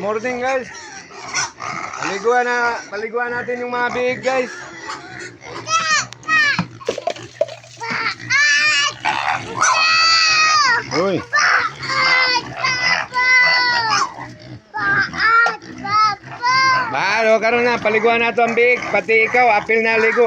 Morning guys. Paliguan na, paliguan natin yung mga big guys. Uy, Balo, karon na paliguan nato ang big, pati ikaw apil na ligo.